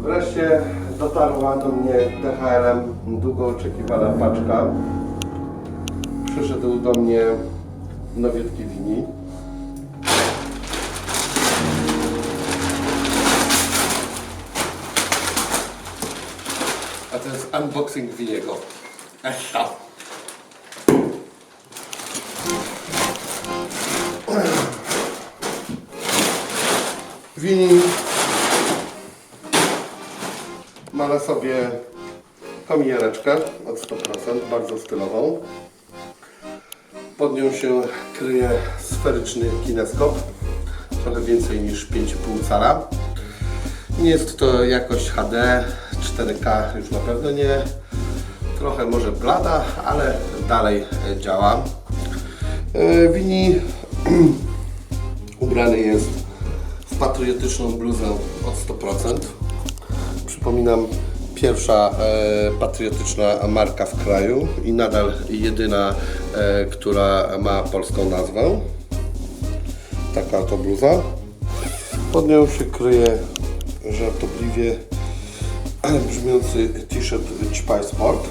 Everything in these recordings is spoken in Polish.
Wreszcie dotarła do mnie DHL-em długo oczekiwana paczka. Przyszedł do mnie nowiutki wini. Unboxing winiego. Esta. Wini ma na sobie kominiareczkę od 100%, bardzo stylową. Pod nią się kryje sferyczny kineskop, trochę więcej niż 5,5 cala. Nie jest to jakość HD, 4K już na pewno nie. Trochę może blada, ale dalej działa. E, Wini ubrany jest w patriotyczną bluzę od 100%. Przypominam, pierwsza e, patriotyczna marka w kraju i nadal jedyna, e, która ma polską nazwę. Taka to bluza. Pod nią się kryje żartobliwie brzmiący t-shirt Ćpaj Sport.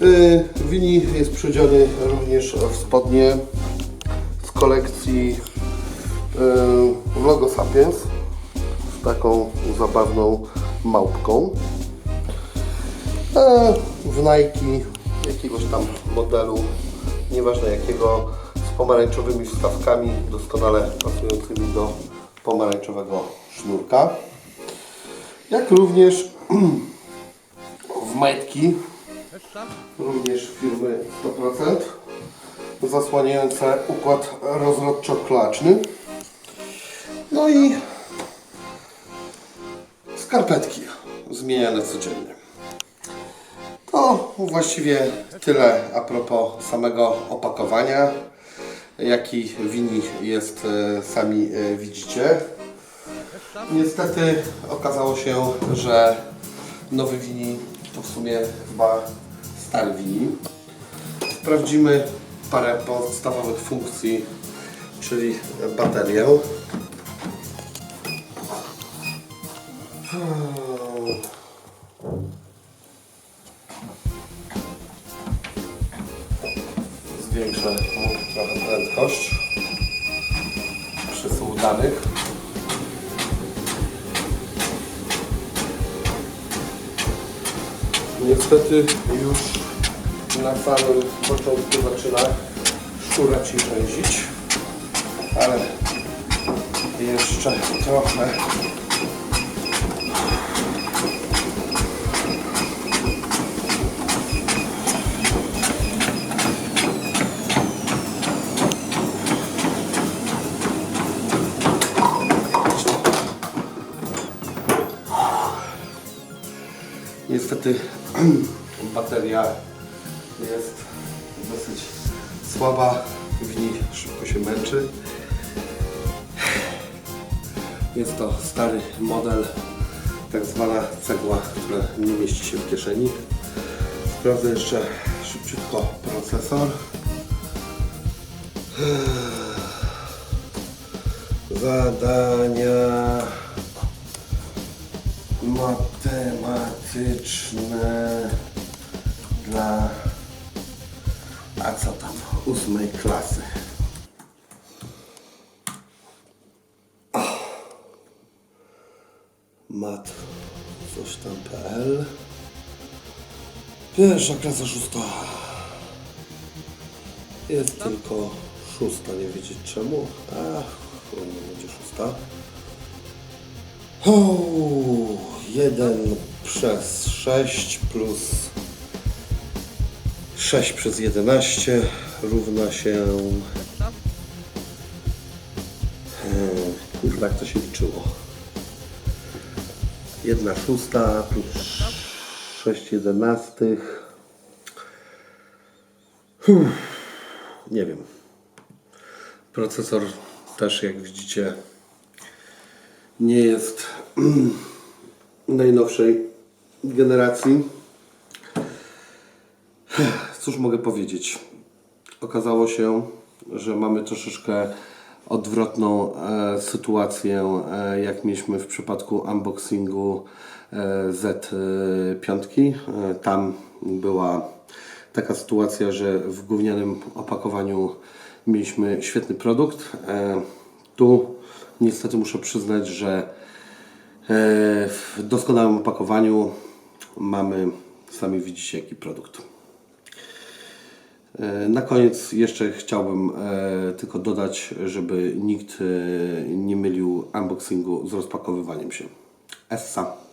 Yy, Wini jest przedziony również w spodnie z kolekcji yy, Logo Sapiens z taką zabawną małpką. E, w Nike jakiegoś tam modelu, nieważne jakiego, z pomarańczowymi wstawkami, doskonale pasującymi do pomarańczowego sznurka. Jak również w majtki, również firmy 100%, zasłaniające układ rozrodczo-klaczny. No i skarpetki zmieniane codziennie. To właściwie tyle a propos samego opakowania. Jaki wini jest, e, sami e, widzicie. Niestety okazało się, że nowy wini to w sumie chyba stary wini. Sprawdzimy parę podstawowych funkcji, czyli baterię. Zwiększę trochę prędkość przesyłu danych. Niestety już na samym początku zaczyna szczurać i rzęzić, ale jeszcze trochę Niestety bateria jest dosyć słaba, wini szybko się męczy. Jest to stary model, tak zwana cegła, która nie mieści się w kieszeni. Sprawdzę jeszcze szybciutko procesor. Zadania matematyczne dla a co tam ósmej klasy. Mat coś tam PL Pierwsza klasa szósta Jest tylko szósta, nie wiedzieć czemu. Ach, nie będzie szósta. O, 1 przez 6 plus 6 przez 11 równa się... Hmm, Kurwa, jak to się liczyło? 1 szósta plus 6 jedenastych. Nie wiem. Procesor też, jak widzicie, nie jest najnowszej generacji. Cóż mogę powiedzieć? Okazało się, że mamy troszeczkę odwrotną e, sytuację, e, jak mieliśmy w przypadku unboxingu e, Z5. E, tam była taka sytuacja, że w gównianym opakowaniu mieliśmy świetny produkt. E, tu niestety muszę przyznać, że e, w doskonałym opakowaniu mamy, sami widzicie jaki produkt. E, Na koniec jeszcze chciałbym e, tylko dodać, żeby nikt e, nie mylił unboxingu z rozpakowywaniem się. Essa.